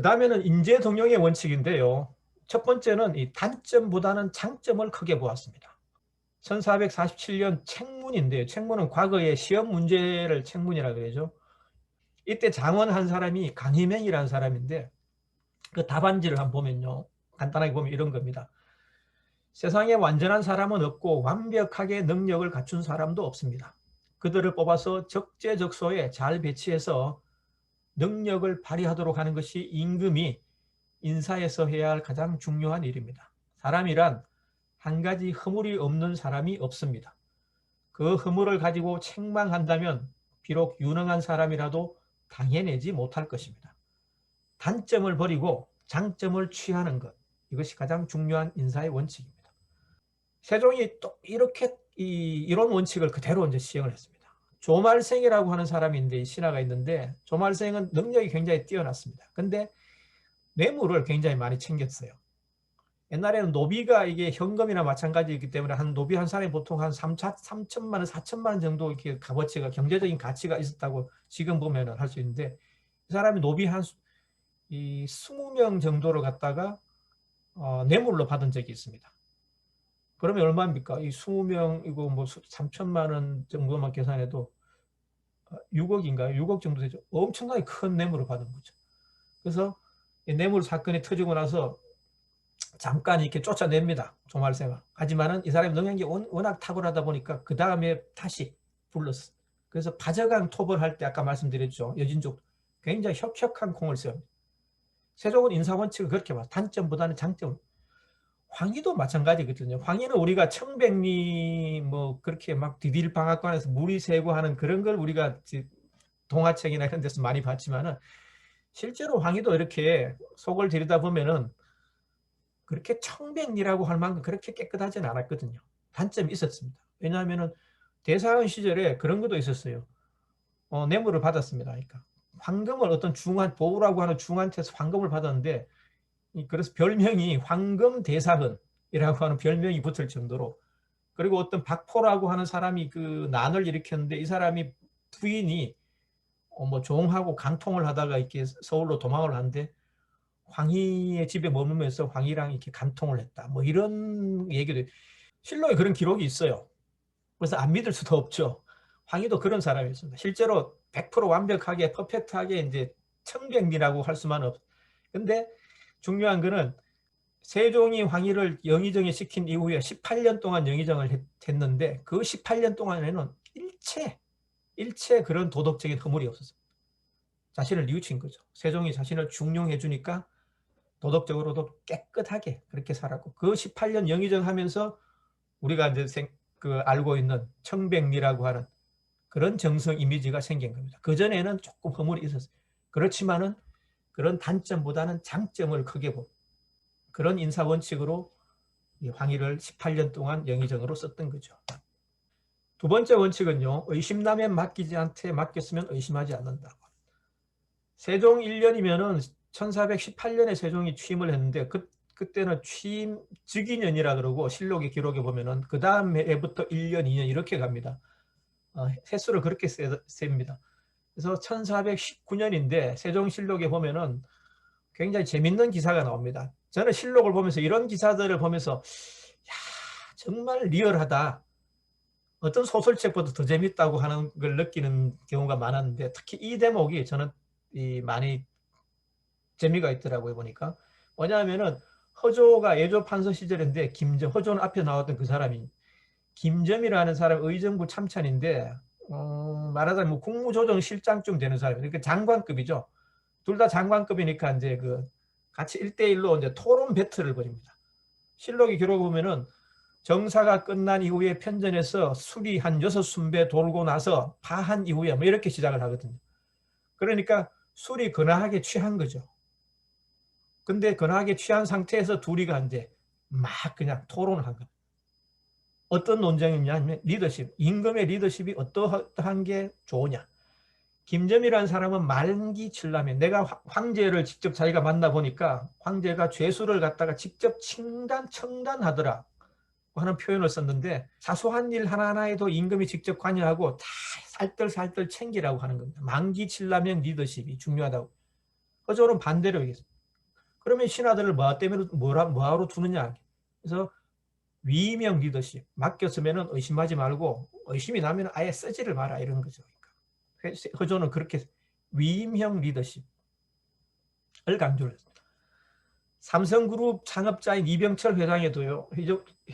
그 다음에는 인재동용의 원칙인데요. 첫 번째는 이 단점보다는 장점을 크게 보았습니다. 1447년 책문인데요. 책문은 과거의 시험 문제를 책문이라고 그러죠. 이때 장원 한 사람이 강희맹이라는 사람인데 그 답안지를 한번 보면요. 간단하게 보면 이런 겁니다. 세상에 완전한 사람은 없고 완벽하게 능력을 갖춘 사람도 없습니다. 그들을 뽑아서 적재적소에 잘 배치해서 능력을 발휘하도록 하는 것이 임금이 인사에서 해야 할 가장 중요한 일입니다. 사람이란 한 가지 허물이 없는 사람이 없습니다. 그 허물을 가지고 책망한다면 비록 유능한 사람이라도 당해내지 못할 것입니다. 단점을 버리고 장점을 취하는 것 이것이 가장 중요한 인사의 원칙입니다. 세종이 또 이렇게 이, 이런 원칙을 그대로 이제 시행을 했습니다. 조말생이라고 하는 사람이 있는데 신하가 있는데 조말생은 능력이 굉장히 뛰어났습니다. 근데 뇌물을 굉장히 많이 챙겼어요. 옛날에는 노비가 이게 현금이나 마찬가지이기 때문에 한 노비 한 사람이 보통 한 3천, 3천만 원, 4천만 원 정도 이렇게 값어치가 경제적인 가치가 있었다고 지금 보면은 할수 있는데 이 사람이 노비 한 이 20명 정도를 갖다가 어, 뇌물로 받은 적이 있습니다. 그러면 얼마입니까? 이 20명 이거 뭐 3천만 원 정도만 계산해도 6억인가요? 6억 정도 되죠. 엄청나게 큰 뇌물을 받은 거죠. 그래서 뇌물 사건이 터지고 나서 잠깐 이렇게 쫓아냅니다. 조말생을. 하지만은 이 사람이 능력이 워낙 탁월하다 보니까 그 다음에 다시 불렀어. 그래서 바저강 톱을 할 때 아까 말씀드렸죠. 여진족 굉장히 혁혁한 공을 세웁니다. 세종은 인사원칙을 그렇게 봐. 단점보다는 장점. 황희도 마찬가지거든요. 황희는 우리가 청백리 뭐 그렇게 막 디딜 방앗간에서 물이 새고 하는 그런 걸 우리가 동화책이나 이런 데서 많이 봤지만은 실제로 황희도 이렇게 속을 들이다 보면은 그렇게 청백리라고 할 만큼 그렇게 깨끗하지는 않았거든요. 단점이 있었습니다. 왜냐하면은 대사원 시절에 그런 것도 있었어요. 어, 뇌물을 받았습니다. 그러니까 황금을 어떤 중한 보우라고 하는 중한테서 황금을 받았는데 그래서 별명이 황금 대사헌이라고 하는 별명이 붙을 정도로 그리고 어떤 박포라고 하는 사람이 그 난을 일으켰는데 이 사람이 부인이 어, 뭐 종하고 간통을 하다가 이렇게 서울로 도망을 하는데 황희의 집에 머물면서 황희랑 이렇게 간통을 했다. 뭐 이런 얘기도 실로에 그런 기록이 있어요. 그래서 안 믿을 수도 없죠. 황희도 그런 사람이었습니다. 실제로 100% 완벽하게 퍼펙트하게 이제 청백리라고 할 수만 없. 근데 중요한 거는 세종이 황희를 영의정에 시킨 이후에 18년 동안 영의정을 했, 했는데 그 18년 동안에는 일체 일체 그런 도덕적인 허물이 없었어요. 자신을 뉘우친 거죠. 세종이 자신을 중용해 주니까 도덕적으로도 깨끗하게 그렇게 살았고 그 18년 영의정 하면서 우리가 이제 생, 그 알고 있는 청백리라고 하는 그런 정성 이미지가 생긴 겁니다. 그전에는 조금 허물이 있었어요. 그렇지만은 그런 단점보다는 장점을 크게 보 그런 인사 원칙으로 황희를 18년 동안 영의정으로 썼던 거죠. 두 번째 원칙은요. 의심나면 맡기지 않되 맡겼으면 의심하지 않는다. 세종 1년이면 은 1418년에 세종이 취임을 했는데 그, 그때는 취임 즉위년이라 그러고 실록의 기록에 보면 은 그 다음 해부터 1년, 2년 이렇게 갑니다. 어, 횟수를 그렇게 셉니다. 그래서 1419년인데 세종실록에 보면은 굉장히 재밌는 기사가 나옵니다. 저는 실록을 보면서 이런 기사들을 보면서 야 정말 리얼하다. 어떤 소설책보다 더 재밌다고 하는 걸 느끼는 경우가 많았는데 특히 이 대목이 저는 이 많이 재미가 있더라고요 보니까 뭐냐면은 허조가 예조 판서 시절인데 김점 허조는 앞에 나왔던 그 사람이 김점이라는 사람 의정부 참찬인데 어, 말하자면 뭐 국무조정 실장쯤 되는 사람이 그러니까 장관급이죠. 둘 다 장관급이니까 이제 그 같이 일대일로 이제 토론 배틀을 벌입니다. 실록이 기록 보면은 정사가 끝난 이후에 편전에서 술이 한 여섯 순배 돌고 나서 파한 이후에 뭐 이렇게 시작을 하거든요. 그러니까 술이 근하하게 취한 거죠. 근데 근하게 취한 상태에서 둘이가 이제 막 그냥 토론을 한 거예요. 어떤 논쟁이냐면 리더십, 임금의 리더십이 어떠한 게 좋으냐. 김점이라는 사람은 말기 칠라면 내가 황제를 직접 자기가 만나보니까 황제가 죄수를 갖다가 직접 칭단, 청단하더라 하는 표현을 썼는데 사소한 일 하나하나에도 임금이 직접 관여하고 다 살뜰살뜰 챙기라고 하는 겁니다. 만기 칠라면 리더십이 중요하다고. 허조는 반대로 얘기했습니다. 그러면 신하들을 뭐 때문에 뭐라 뭐하러 두느냐? 그래서 위명 리더십 맡겼으면은 의심하지 말고 의심이 나면 아예 쓰지를 마라 이런 거죠. 그러니까 허조는 그렇게 위임형 리더십을 강조를 했습니다. 삼성그룹 창업자인 이병철 회장에도요.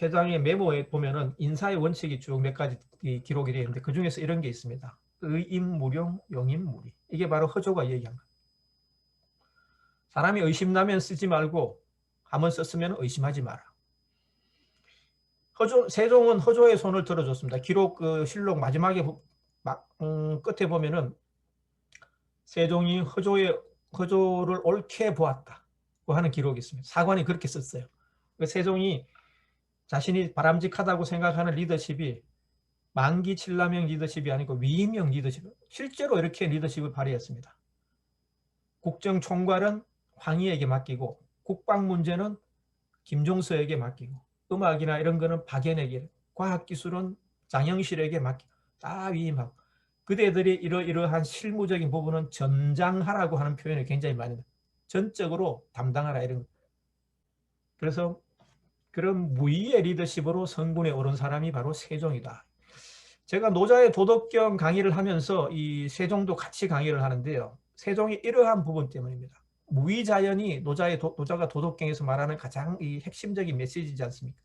회장의 메모에 보면 은 인사의 원칙이 쭉 몇 가지 기록이 되어 있는데 그 중에서 이런 게 있습니다. 의임무령, 용임무리. 이게 바로 허조가 얘기한 거예요. 사람이 의심나면 쓰지 말고 한번 썼으면 의심하지 마라. 허조, 세종은 허조의 손을 들어줬습니다. 기록 그 실록 마지막에 막, 음, 끝에 보면은 세종이 허조의 허조를 옳게 보았다고 하는 기록이 있습니다. 사관이 그렇게 썼어요. 그 세종이 자신이 바람직하다고 생각하는 리더십이 만기 칠라명 리더십이 아니고 위임형 리더십. 실제로 이렇게 리더십을 발휘했습니다. 국정 총괄은 황희에게 맡기고 국방 문제는 김종서에게 맡기고 음악이나 이런 거는 박연에게 과학기술은 장영실에게 다 위임하고 그대들이 이러이러한 실무적인 부분은 전장하라고 하는 표현을 굉장히 많이 합니다. 전적으로 담당하라 이런 거. 그래서 그런 무의의 리더십으로 성군에 오른 사람이 바로 세종이다. 제가 노자의 도덕경 강의를 하면서 이 세종도 같이 강의를 하는데요. 세종이 이러한 부분 때문입니다. 무의자연이 노자의 도, 노자가 도덕경에서 말하는 가장 이 핵심적인 메시지지 않습니까?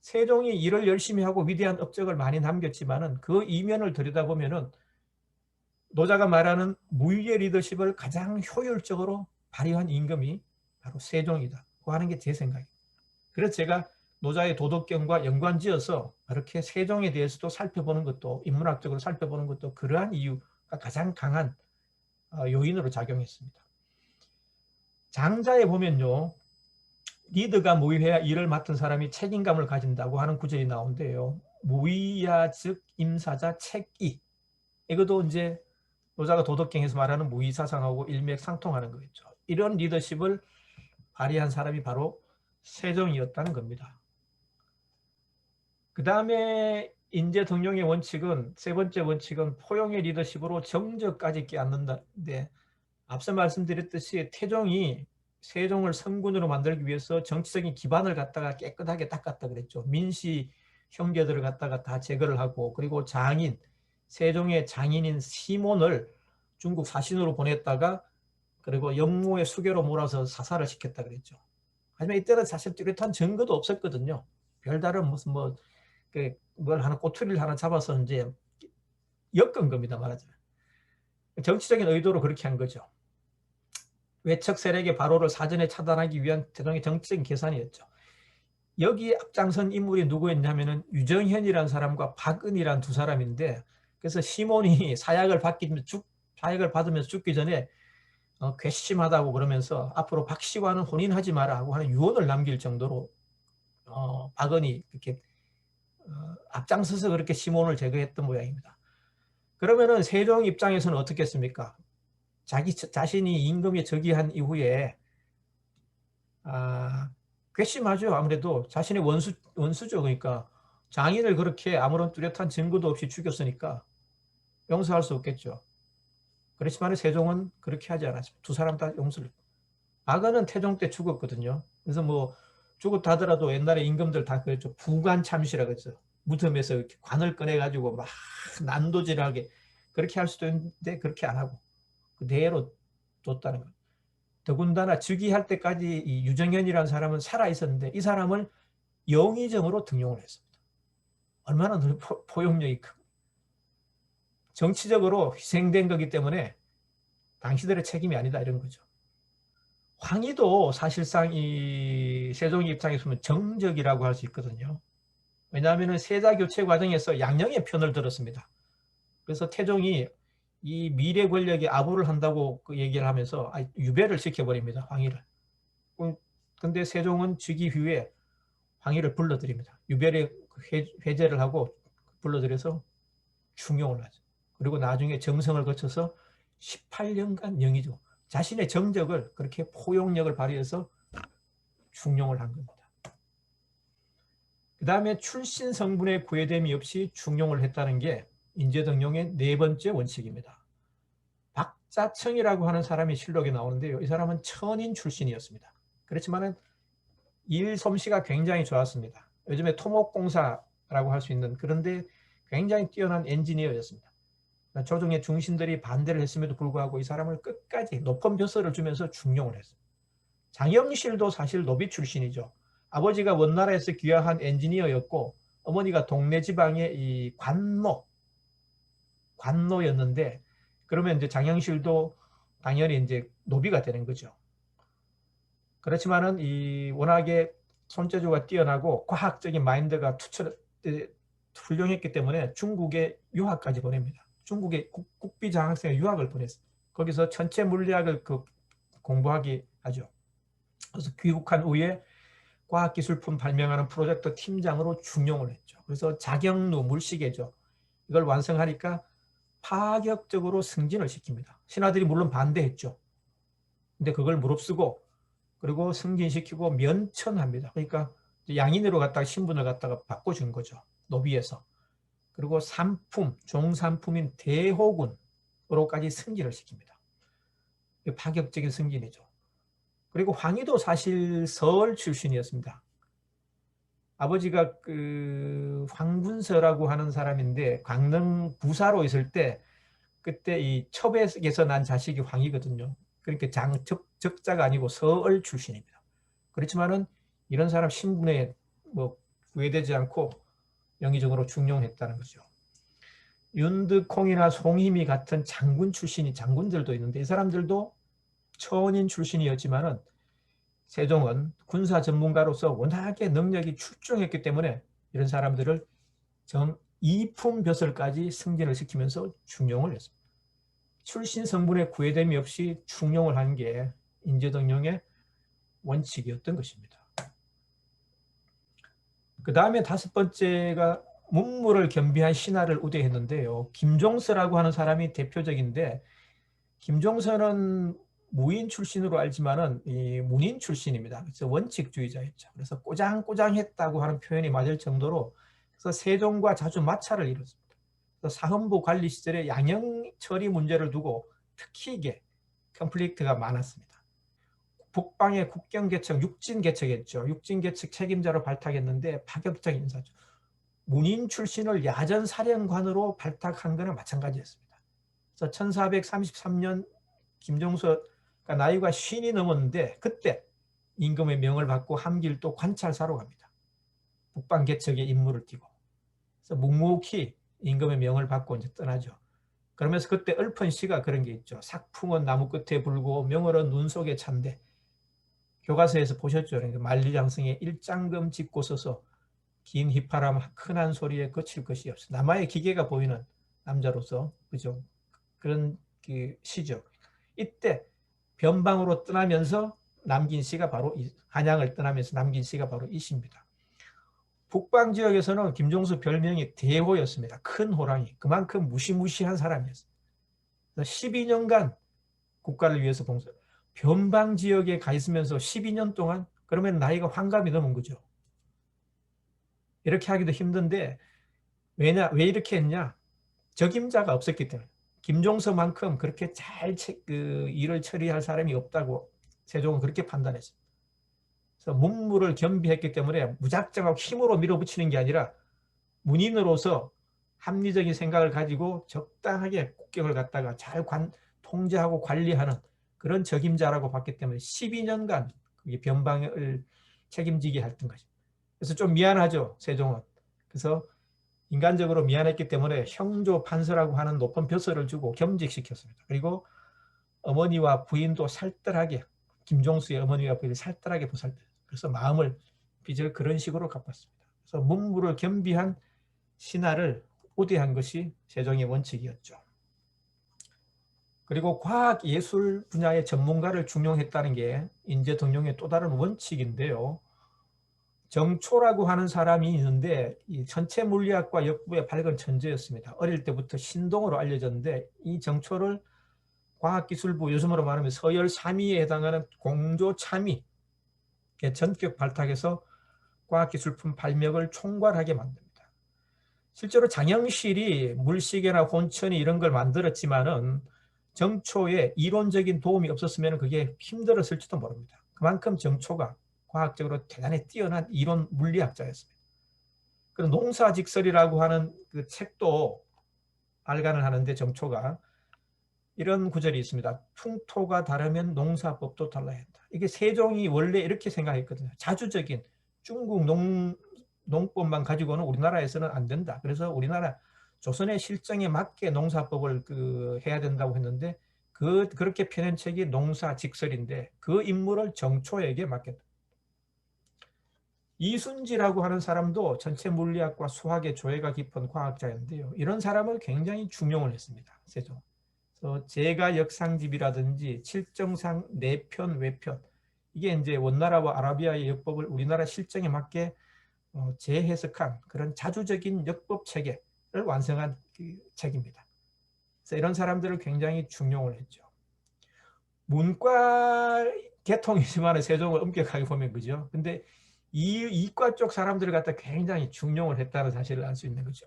세종이 일을 열심히 하고 위대한 업적을 많이 남겼지만은 그 이면을 들여다보면은 노자가 말하는 무의의 리더십을 가장 효율적으로 발휘한 임금이 바로 세종이다. 고 하는 게 제 생각입니다. 그래서 제가 노자의 도덕경과 연관지어서 이렇게 세종에 대해서도 살펴보는 것도 인문학적으로 살펴보는 것도 그러한 이유가 가장 강한 어, 요인으로 작용했습니다. 장자에 보면요. 리드가 무위해야 일을 맡은 사람이 책임감을 가진다고 하는 구절이 나온대요. 무위야 즉 임사자 책이 이것도 이제 노자가 도덕경에서 말하는 무위사상하고 일맥상통하는 거겠죠. 이런 리더십을 발휘한 사람이 바로 세종이었다는 겁니다. 그 다음에 인재 등용의 원칙은 세 번째 원칙은 포용의 리더십으로 정적까지 끼얹는다는데 앞서 말씀드렸듯이 태종이 세종을 성군으로 만들기 위해서 정치적인 기반을 갖다가 깨끗하게 닦았다 그랬죠. 민씨 형제들을 갖다가 다 제거를 하고 그리고 장인 세종의 장인인 시몬을 중국 사신으로 보냈다가 그리고 영무의 수교로 몰아서 사살을 시켰다 그랬죠. 하지만 이때는 사실 뚜렷한 증거도 없었거든요. 별다른 무슨 뭐 그 뭘 하나 꼬투리를 하나 잡아서 이제 엮은 겁니다 말하자면 정치적인 의도로 그렇게 한 거죠 외척 세력의 바로를 사전에 차단하기 위한 대통령의 정치적인 계산이었죠 여기 앞장선 인물이 누구였냐면 은 유정현이라는 사람과 박은이라는 두 사람인데 그래서 시몬이 사약을 받기 죽 사약을 받으면서 죽기 전에 어, 괘씸하다고 그러면서 앞으로 박 씨와는 혼인하지 마라 하고 하는 유언을 남길 정도로 어, 박은이 이렇게 어, 앞장서서 그렇게 시몬을 제거했던 모양입니다. 그러면은 세종 입장에서는 어떻겠습니까? 자기 자신이 임금에 즉위한 이후에 아, 괘씸하죠. 아무래도 자신의 원수 원수죠. 그러니까 장인을 그렇게 아무런 뚜렷한 증거도 없이 죽였으니까 용서할 수 없겠죠. 그렇지만 세종은 그렇게 하지 않았습니다. 두 사람 다 용서를. 아가는 태종 때 죽었거든요. 그래서 뭐 죽었다 하더라도 옛날에 임금들 다 그랬죠. 부관 참시라 그랬죠. 무덤에서 이렇게 관을 꺼내가지고 막 난도질하게 그렇게 할 수도 있는데 그렇게 안 하고 그대로 뒀다는 거예요. 더군다나 즉위할 때까지 이 유정현이라는 사람은 살아 있었는데 이 사람을 영의정으로 등용을 했습니다. 얼마나 포, 용력이 큰 정치적으로 희생된 거기 때문에 당시들의 책임이 아니다 이런 거죠. 황희도 사실상 이 세종 입장에서 보면 정적이라고 할 수 있거든요. 왜냐하면 세자 교체 과정에서 양령의 편을 들었습니다. 그래서 태종이 이 미래 권력에 아부를 한다고 그 얘기를 하면서 유배를 시켜버립니다. 황희를. 근데 세종은 즉위 후에 황희를 불러들입니다. 유배를 회제를 하고 불러들여서 중용을 하죠. 그리고 나중에 정성을 거쳐서 18년간 영이죠. 자신의 정적을 그렇게 포용력을 발휘해서 중용을 한 겁니다. 그 다음에 출신 성분의 구애됨이 없이 중용을 했다는 게 인재등용의 네 번째 원칙입니다. 박자청이라고 하는 사람이 실록에 나오는데요. 이 사람은 천인 출신이었습니다. 그렇지만은 일 솜씨가 굉장히 좋았습니다. 요즘에 토목공사라고 할 수 있는 그런데 굉장히 뛰어난 엔지니어였습니다. 조정의 중심들이 반대를 했음에도 불구하고 이 사람을 끝까지 높은 벼슬을 주면서 중용을 했습니다. 장영실도 사실 노비 출신이죠. 아버지가 원나라에서 귀화한 엔지니어였고 어머니가 동네 지방의 이 관노 관노였는데 그러면 이제 장영실도 당연히 이제 노비가 되는 거죠. 그렇지만은 이 워낙에 손재주가 뛰어나고 과학적인 마인드가 투철 훌륭했기 때문에 중국에 유학까지 보냅니다. 중국에 국, 비 장학생의 유학을 보냈어요. 거기서 전체 물리학을 그 공부하기 하죠. 그래서 귀국한 후에 과학기술품 발명하는 프로젝트 팀장으로 중용을 했죠. 그래서 자경루 물시계죠. 이걸 완성하니까 파격적으로 승진을 시킵니다. 신하들이 물론 반대했죠. 근데 그걸 무릅쓰고 그리고 승진시키고 면천합니다. 그러니까 양인으로 갔다가 신분을 갖다가 바꿔준 거죠. 노비에서. 그리고 산품, 종산품인 대호군으로까지 승진을 시킵니다. 파격적인 승진이죠. 그리고 황희도 사실 서울 출신이었습니다. 아버지가 그 황군서라고 하는 사람인데 강릉 부사로 있을 때 그때 이 첩에서 난 자식이 황이거든요. 그러니까 장 적, 적자가 아니고 서울 출신입니다. 그렇지만은 이런 사람 신분에 뭐 구애되지 않고 영의적으로 중용했다는 거죠. 윤득콩이나 송희미 같은 장군 출신이 장군들도 있는데 이 사람들도 처원인 출신이었지만은 세종은 군사 전문가로서 워낙에 능력이 출중했기 때문에 이런 사람들을 정 이품 벼슬까지 승진을 시키면서 중용을 했습니다. 출신 성분의 구애됨이 없이 중용을 한 게 인재등용의 원칙이었던 것입니다. 그 다음에 다섯 번째가 문무를 겸비한 신하를 우대했는데요. 김종서라고 하는 사람이 대표적인데 김종서는 무인 출신으로 알지만은 이 문인 출신입니다. 그래서 원칙주의자였죠. 그래서 꼬장꼬장했다고 하는 표현이 맞을 정도로 그래서 세종과 자주 마찰을 이뤘습니다. 그래서 사헌부 관리 시절에 양형 처리 문제를 두고 특히 이게 컨플릭트가 많았습니다. 북방의 국경 개척, 육진 개척했죠. 육진 개척 책임자로 발탁했는데 파격적인 인사죠. 문인 출신을 야전 사령관으로 발탁한 거나 마찬가지였습니다. 그래서 1433년 김종서 그러니까 나이가 쉰이 넘었는데 그때 임금의 명을 받고 함길도 관찰사로 갑니다. 북방 개척에 임무를 띠고 그래서 묵묵히 임금의 명을 받고 이제 떠나죠. 그러면서 그때 읊은 시가 그런 게 있죠. 삭풍은 나무 끝에 불고 명월은 눈 속에 찬데 교과서에서 보셨죠. 그러니까 만리장성에 일장금 짚고 서서 긴 휘파람 큰한 소리에 거칠 것이 없어. 남아의 기계가 보이는 남자로서 그죠. 그런 그 시죠. 이때 변방으로 떠나면서 남긴 시가 바로 이, 한양을 떠나면서 남긴 시가 바로 이 시입니다. 북방 지역에서는 김종수 별명이 대호였습니다. 큰 호랑이. 그만큼 무시무시한 사람이었습니다. 12년간 국가를 위해서 봉사. 변방 지역에 가 있으면서 12년 동안 그러면 나이가 환갑이 넘은 거죠. 이렇게 하기도 힘든데 왜냐 왜 이렇게 했냐? 적임자가 없었기 때문에. 김종서만큼 그렇게 잘 그 일을 처리할 사람이 없다고 세종은 그렇게 판단했습니다. 그래서 문무를 겸비했기 때문에 무작정하고 힘으로 밀어붙이는 게 아니라 문인으로서 합리적인 생각을 가지고 적당하게 국격을 갖다가 잘 관, 통제하고 관리하는 그런 적임자라고 봤기 때문에 12년간 그게 변방을 책임지게 했던 것입니다. 그래서 좀 미안하죠 세종은. 그래서 인간적으로 미안했기 때문에 형조 판서라고 하는 높은 벼슬을 주고 겸직시켰습니다. 그리고 어머니와 부인도 살뜰하게 김종수의 어머니와 부인을 살뜰하게 보살펴 그래서 마음을 빚을 그런 식으로 갚았습니다. 그래서 문무를 겸비한 신하를 우대한 것이 세종의 원칙이었죠. 그리고 과학 예술 분야의 전문가를 중용했다는 게 인재 등용의 또 다른 원칙인데요. 정초라고 하는 사람이 있는데 이 전체 물리학과 역부의 밝은 천재였습니다. 어릴 때부터 신동으로 알려졌는데 이 정초를 과학기술부 요즘으로 말하면 서열 3위에 해당하는 공조참의 전격 발탁해서 과학기술품 발명을 총괄하게 만듭니다. 실제로 장영실이 물시계나 혼천이 이런 걸 만들었지만은 정초에 이론적인 도움이 없었으면 그게 힘들었을지도 모릅니다. 그만큼 정초가 과학적으로 대단히 뛰어난 이론 물리학자였습니다. 그 농사직설이라고 하는 그 책도 발간을 하는데 정초가 이런 구절이 있습니다. 풍토가 다르면 농사법도 달라야 한다. 이게 세종이 원래 이렇게 생각했거든요. 자주적인 중국 농, 농법만 가지고는 우리나라에서는 안 된다. 그래서 우리나라 조선의 실정에 맞게 농사법을 그 해야 된다고 했는데 그 그렇게 펴낸 책이 농사직설인데 그 임무를 정초에게 맡겼다. 이순지라고 하는 사람도 전체 물리학과 수학의 조예가 깊은 과학자인데요. 이런 사람을 굉장히 중용을 했습니다. 세종. 그래서 제가 역상집이라든지 칠정상 내편 외편 이게 이제 원나라와 아라비아의 역법을 우리나라 실정에 맞게 어, 재해석한 그런 자주적인 역법 체계를 완성한 그 책입니다. 그래서 이런 사람들을 굉장히 중용을 했죠. 문과 계통이지만 세종을 엄격하게 보면 그죠. 근데 이 이과 쪽 사람들을 갖다 굉장히 중용을 했다는 사실을 알 수 있는 거죠.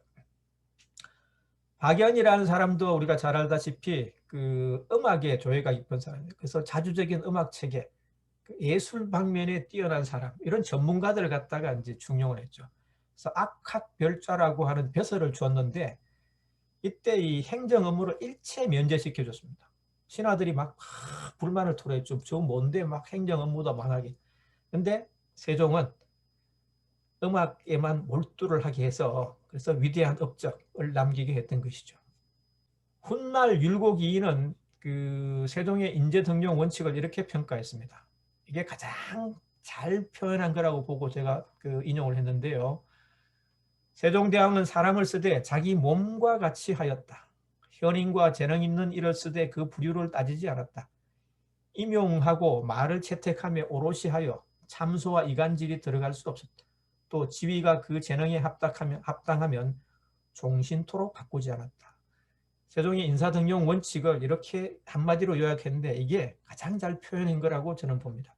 박연이라는 사람도 우리가 잘 알다시피 그 음악에 조예가 깊은 사람이에요. 그래서 자주적인 음악 체계, 그 예술 방면에 뛰어난 사람 이런 전문가들을 갖다가 이제 중용을 했죠. 그래서 악학별좌라고 하는 벼슬을 주었는데 이때 이 행정 업무를 일체 면제시켜 줬습니다. 신하들이 막, 막 불만을 토로했죠. 저 뭔데 막 행정 업무도 많하게. 근데 세종은 음악에만 몰두를 하게 해서 그래서 위대한 업적을 남기게 했던 것이죠. 훗날 율곡이인은 그 세종의 인재 등용 원칙을 이렇게 평가했습니다. 이게 가장 잘 표현한 거라고 보고 제가 그 인용을 했는데요. 세종대왕은 사람을 쓰되 자기 몸과 같이 하였다. 현인과 재능 있는 이를 쓰되 그 부류를 따지지 않았다. 임용하고 말을 채택하며 오롯이 하여 참소와 이간질이 들어갈 수 없었다. 또 지위가 그 재능에 합당하면, 합당하면 종신토록 바꾸지 않았다. 세종의 인사등용 원칙을 이렇게 한마디로 요약했는데 이게 가장 잘 표현한 거라고 저는 봅니다.